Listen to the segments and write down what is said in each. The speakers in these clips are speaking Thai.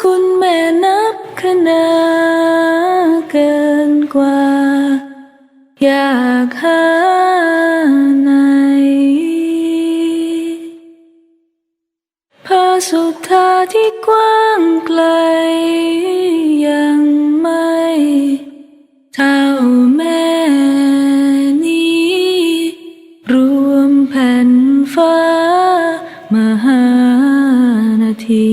คุณแม่นับขนาเกินกว่า อยากหาไหนพาสุดทาที่กว้างไกล ยังไม่เท่าแม่นี้ รวมแผ่นฟ้ามหานาที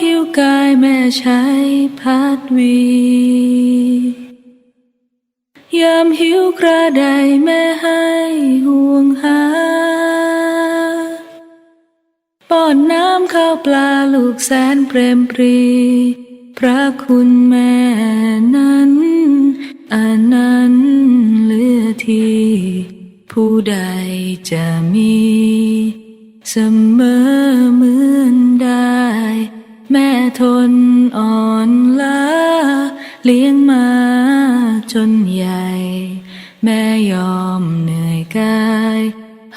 ผิวกายแม่ใช้พัดวี ยามหิวกระไดแม่ให้ห่วงหา ป้อนน้ำข้าวปลาลูกแสนเปรมปรี พระคุณแม่นั้นอันนั้นเลือที่ผู้ใดจะมี เสมอมือ ทนอ่อนล้าเลี้ยงมาจนใหญ่ แม่ยอมเหนื่อยกาย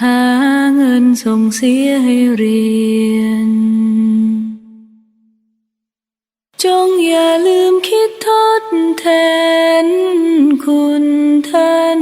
หาเงินส่งเสียให้เรียน จงอย่าลืมคิดทดแทนคุณท่าน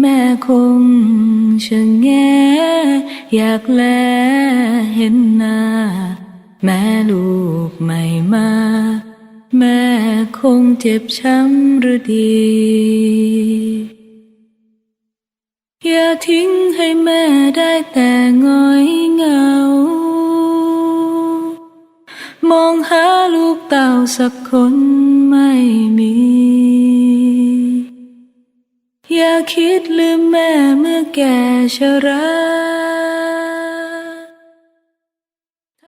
แม่คงชะแงอยากแลเห็นหน้า แม่ลูกไม่มา แม่คงเจ็บช้ำหรือดี อย่าทิ้งให้แม่ได้แต่ง้อยเหงา มองหาลูกเต่าสักคนไม่มี อย่าคิดลืมแม่เมื่อแก่ชรา